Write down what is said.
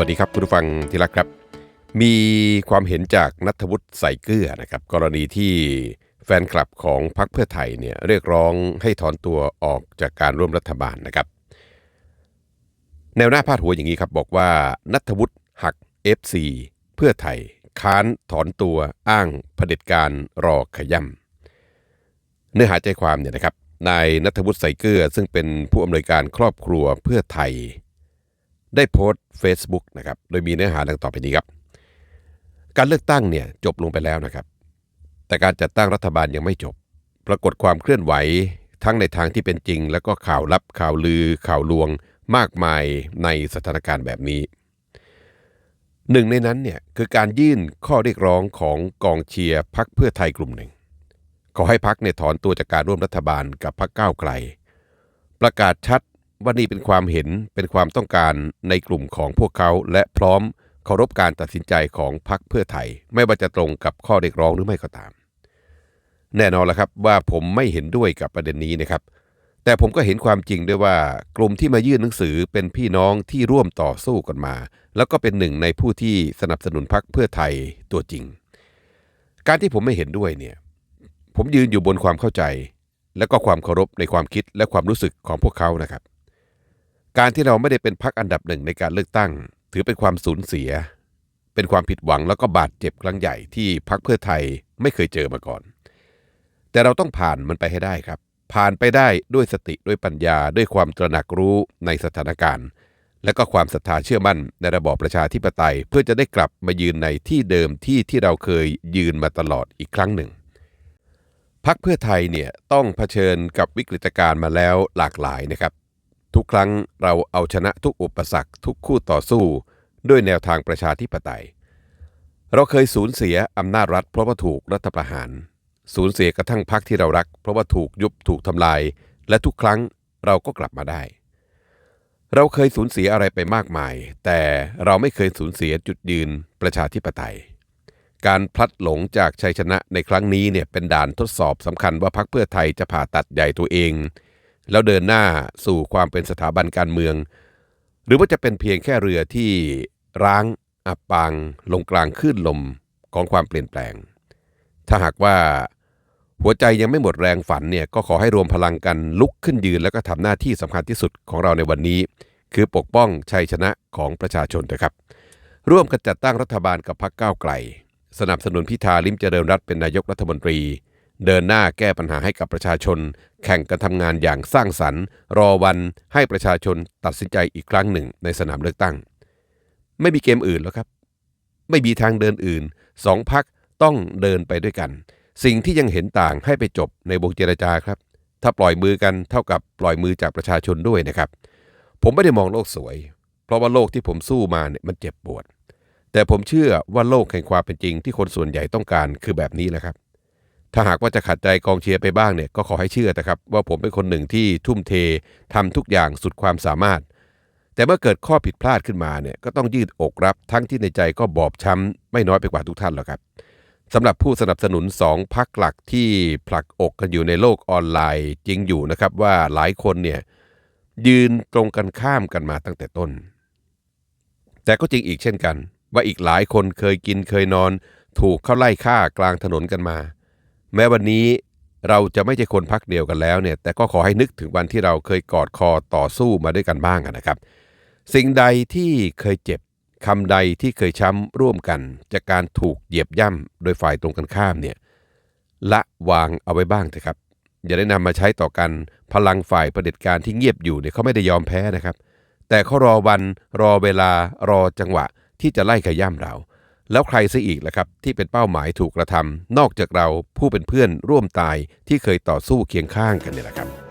วัสดีครับคุณผู้ฟังที่รักครับ มีความเห็นจากนัทวุฒิใส่เกลือนะครับ กรณีที่แฟนคลับของพรรคเพื่อไทยเนี่ยเรียกร้องให้ถอนตัวออกจากการร่วมรัฐบาลนะครับ แนวหน้าพาดหัวอย่างนี้ครับ บอกว่านัทวุฒิหัก FC เพื่อไทย ค้านถอนตัวอ้างเผด็จการรอขย่ำเนื้อหาใจความเนี่ยนะครับนายนัทวุฒิใส่เกลือซึ่งเป็นผู้อำนวยการครอบครัวเพื่อไทย ได้โพสต์ Facebook นะครับโดยมีเนื้อหาดังต่อไปนี้ครับ การเลือกตั้งเนี่ยจบลงไปแล้วนะครับ แต่การจัดตั้งรัฐบาลยังไม่จบ ปรากฏความเคลื่อนไหวทั้งในทางที่เป็นจริง แล้วก็ข่าวลับข่าวลือข่าวลวงมากมายในสถานการณ์แบบนี้ หนึ่งในนั้นเนี่ยคือการยื่นข้อเรียกร้องของกองเชียร์พักเพื่อไทยกลุ่มหนึ่ง ขอให้พักเนี่ยถอนตัวจากการร่วมรัฐบาลกับพักก้าวไกล ประกาศชัด ว่านี่เป็นความเห็นเป็นความต้องการในกลุ่มของพวกเขาและพร้อมเคารพการตัดสินใจของพรรคเพื่อไทย ไม่ว่าจะตรงกับข้อเรียกร้องหรือไม่ก็ตาม แน่นอนแล้วครับว่าผมไม่เห็นด้วยกับประเด็นนี้นะครับ แต่ผมก็เห็นความจริงด้วยว่ากลุ่มที่มายื่นหนังสือเป็นพี่น้องที่ร่วมต่อสู้กันมา แล้วก็เป็นหนึ่งในผู้ที่สนับสนุนพรรคเพื่อไทยตัวจริง การที่ผมไม่เห็นด้วยเนี่ยผมยืนอยู่บนความเข้าใจ และก็ความเคารพในความคิดและความรู้สึกของพวกเขานะครับ การที่เราไม่ได้เป็นพรรคอันดับหนึ่งในการเลือกตั้ง ถือเป็นความสูญเสีย เป็นความผิดหวังแล้วก็บาดเจ็บครั้งใหญ่ที่พรรคเพื่อไทยไม่เคยเจอมาก่อน แต่เราต้องผ่านมันไปให้ได้ครับ ผ่านไปได้ด้วยสติด้วยปัญญาด้วยความตระหนักรู้ในสถานการณ์ และก็ความศรัทธาเชื่อมั่นในระบอบประชาธิปไตย เพื่อจะได้กลับมายืนในที่เดิมที่ที่เราเคยยืนมาตลอดอีกครั้งหนึ่งพักเพื่อไทยเนี่ยต้องเผชิญกับวิกฤตการณ์มาแล้วหลากหลายนะครับ ทุกครั้งเราเอาชนะทุกอุปสรรคทุกคู่ต่อสู้ ด้วยแนวทางประชาธิปไตย เราเคยสูญเสียอำนาจรัฐเพราะว่าถูกรัฐประหาร สูญเสียกระทั่งพรรคที่เรารัก เพราะว่าถูกยุบถูกทำลาย และทุกครั้งเราก็กลับมาได้ เราเคยสูญเสียอะไรไปมากมาย แต่เราไม่เคยสูญเสียจุดยืนประชาธิปไตย การพลัดหลงจากชัยชนะในครั้งนี้เนี่ยเป็นด่านทดสอบสำคัญว่าพรรคเพื่อไทยจะผ่าตัดใหญ่ตัวเอง แล้วเดินหน้าสู่ความเป็นสถาบันการเมือง หรือว่าจะเป็นเพียงแค่เรือที่ร้างอับปางลงกลางคลื่นลมของความเปลี่ยนแปลง ถ้าหากว่าหัวใจยังไม่หมดแรงฝันเนี่ยก็ขอให้รวมพลังกันลุกขึ้นยืนแล้วก็ทำหน้าที่สำคัญที่สุดของเราในวันนี้ คือปกป้องชัยชนะของประชาชนนะครับ ร่วมกันจัดตั้งรัฐบาลกับพรรคก้าวไกล สนับสนุนพิธาลิมเจริญรัตเป็นนายกรัฐมนตรี เดินหน้าแก้ปัญหาให้กับประชาชน แข่งกันทำงานอย่างสร้างสรรค์ รอวันให้ประชาชนตัดสินใจอีกครั้งหนึ่งในสนามเลือกตั้ง ไม่มีเกมอื่นแล้วครับ ไม่มีทางเดินอื่นสองพักต้องเดินไปด้วยกัน สิ่งที่ยังเห็นต่างให้ไปจบในวงเจรจาครับ ถ้าปล่อยมือกันเท่ากับปล่อยมือจากประชาชนด้วยนะครับ ผมไม่ได้มองโลกสวย เพราะว่าโลกที่ผมสู้มาเนี่ยมันเจ็บปวด แต่ผมเชื่อว่าโลกแห่งความเป็นจริงที่คนส่วนใหญ่ต้องการคือแบบนี้แหละครับ ถ้าหากว่าจะขัดใจกองเชียร์ไปบ้างเนี่ยก็ขอให้เชื่อนะครับ ว่าผมเป็นคนหนึ่งที่ทุ่มเททำทุกอย่างสุดความสามารถ แต่เมื่อเกิดข้อผิดพลาดขึ้นมาเนี่ยก็ต้องยืดอกรับทั้งที่ในใจก็บอบช้ำไม่น้อยไปกว่าทุกท่านหรอกครับสำหรับผู้สนับสนุนสองพักหลักที่ผลักอกกันอยู่ในโลกออนไลน์จริงอยู่นะครับว่าหลายคนเนี่ยยืนตรงกันข้ามกันมาตั้งแต่ต้น แต่ก็จริงอีกเช่นกัน ว่าอีกหลายคนเคยกินเคยนอน ถูกเข้าไล่ฆ่ากลางถนนกันมา แม้วันนี้เราจะไม่ใช่คนพักเดียวกันแล้วเนี่ยแต่ก็ขอให้นึกถึงวันที่เราเคยกอดคอต่อสู้มาด้วยกันบ้างนะครับ สิ่งใดที่เคยเจ็บคำใดที่เคยช้ำร่วมกัน จากการถูกเหยียบย่ำโดยฝ่ายตรงกันข้ามเนี่ยละวางเอาไว้บ้างเถอะครับอย่าได้นำมาใช้ต่อกันพลังฝ่ายประเผด็จการที่เงียบอยู่เนี่ยเขาไม่ได้ยอมแพ้นะครับ แต่เขารอวันรอเวลารอจังหวะที่จะไล่ขย่ำเรา แล้วใครซะอีกล่ะครับที่เป็นเป้าหมายถูกกระทำนอกจากเราผู้เป็นเพื่อนร่วมตายที่เคยต่อสู้เคียงข้างกันเนี่ยแหละครับ